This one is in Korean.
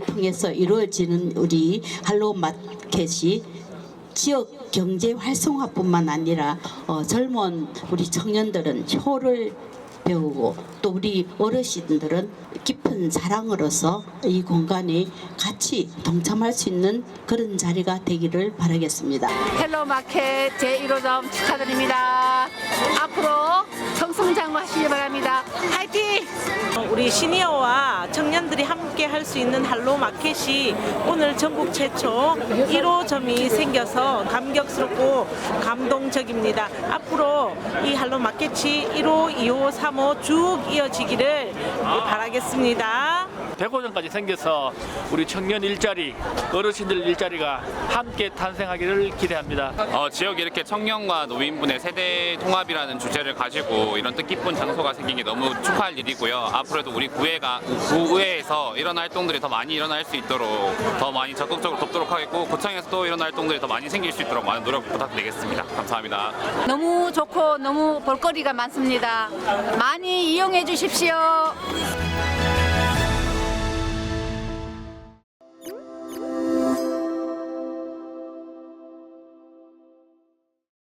통해서 이루어지는 우리 할로 마켓이 지역 경제 활성화뿐만 아니라 어, 젊은 우리 청년들은 효를 배우고 또 우리 어르신들은 깊은 사랑으로서 이 공간에 같이 동참할 수 있는 그런 자리가 되기를 바라겠습니다. 헬로마켓 제1호점 축하드립니다. 앞으로 성승장구하시기 바랍니다. 화이팅! 우리 시니어와 청년들이 함께 할 수 있는 할로 마켓이 오늘 전국 최초 1호점이 생겨서 감격스럽고 감동적입니다. 앞으로 이 할로 마켓이 1호, 2호, 3호 쭉 이어지기를 바라겠습니다. 105점까지 생겨서 우리 청년 일자리, 어르신들 일자리가 함께 탄생하기를 기대합니다. 어, 지역에 이렇게 청년과 노인분의 세대 통합이라는 주제를 가지고 이런 뜻깊은 장소가 생긴 게 너무 축하할 일이고요. 앞으로도 우리 구회가 구회에서 이런 활동들이 더 많이 일어날 수 있도록 더 많이 적극적으로 돕도록 하겠고 구청에서도 이런 활동들이 더 많이 생길 수 있도록 많은 노력 부탁드리겠습니다. 감사합니다. 너무 좋고 너무 볼거리가 많습니다. 많이 이용해 주십시오.